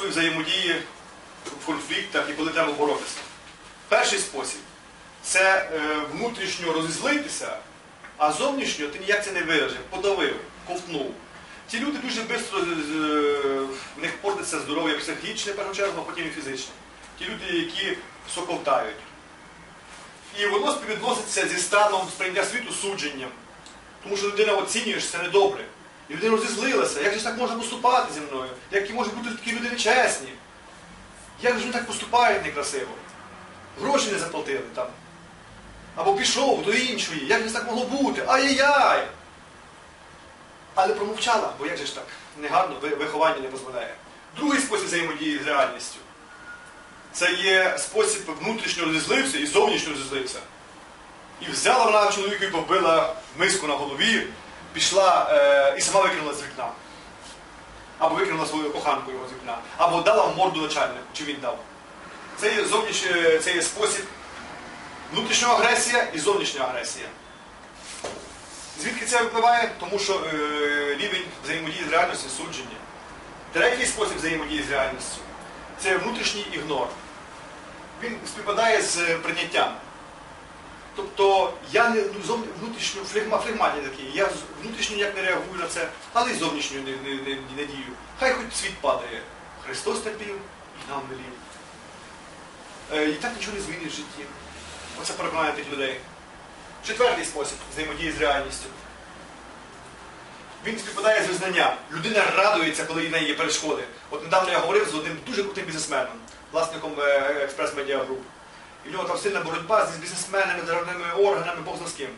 способи взаємодії в конфліктах і коли треба боротися. Перший спосіб це е, внутрішньо розізлитися, а зовнішньо ти ніяк це не виражив, подавив, ковтнув. Ті люди дуже швидко в них портиться здоров'я психічне, першу чергу, а потім і фізичне. Ті люди, які соковтають. І воно співвідноситься зі станом сприйняття світу судженням. Тому що людина оцінює, що це недобре. І людина розізлилася. Як же ж так можна поступати зі мною? Які можуть бути такі люди нечесні? Як же вони так поступають некрасиво? Гроші не заплатили там. Або пішов до іншої. Як же так могло бути? Ай-яй-яй! Але промовчала, бо як же ж так? Негарно, виховання не дозволяє. Другий спосіб взаємодії з реальністю. Це є спосіб внутрішньо розізлився і зовнішньо розізлився. І взяла вона чоловіка і побила миску на голові, пішла е, і сама викинула з вікна. Або викинула свою коханку його з вікна, або дала в морду начальнику, чи він дав. Це є, зовніш... е, це є спосіб внутрішня агресія і зовнішня агресія. Звідки це випливає? Тому що е, рівень взаємодії з реальністю судження. Третій спосіб взаємодії з реальністю це внутрішній ігнор. Він співпадає з прийняттям. Тобто я не ну, зовні, флегма, флегматій такий, я внутрішньо ніяк не реагую на це, але й зовнішньо не, не, не, не дію. Хай хоч світ падає. Христос терпів і нам велів. Е, і так нічого не змінить в житті. Оце переконання тих людей. Четвертий спосіб взаємодії з реальністю. Він співпадає з визнанням. Людина радується, коли в неї є перешкоди. От недавно я говорив з одним дуже крутим бізнесменом, власником експрес медіа груп. І в нього там сильна боротьба з бізнесменами, державними органами, Бог зна з ким.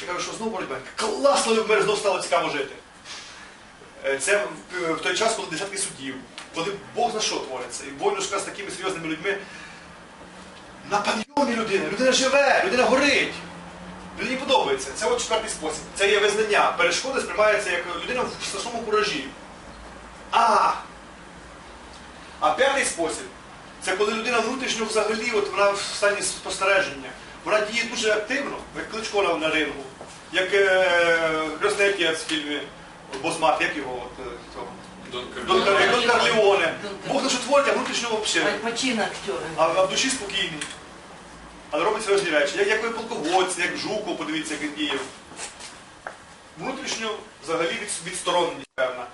Я кажу, що знову боротьба? Класно, в знову стало цікаво жити. Е, Це в- в той час, коли десятки судів, коли Бог зна що твориться. І войнушка з такими серйозними людьми. На підйомі людина, людина живе, людина горить. Людині подобається. Це от четвертий спосіб. Це є визнання. Перешкоди сприймаються як людина в страшному куражі. А! А п'ятий спосіб це коли людина внутрішньо взагалі, от вона в стані спостереження. Вона діє дуже активно, як кличко на- рингу, як е, Отець в фільмі Босмат, як його от, е, цього. Дон Дон, Карлеоне. Кар- Дон Карлеоне. Дон Бог на що творить, а внутрішньо взагалі. А, а в душі спокійний. Але робить серйозні речі. Як, як ви полководці, як Жуков, подивіться, як він діяв. Внутрішньо взагалі від, відстороненість певна.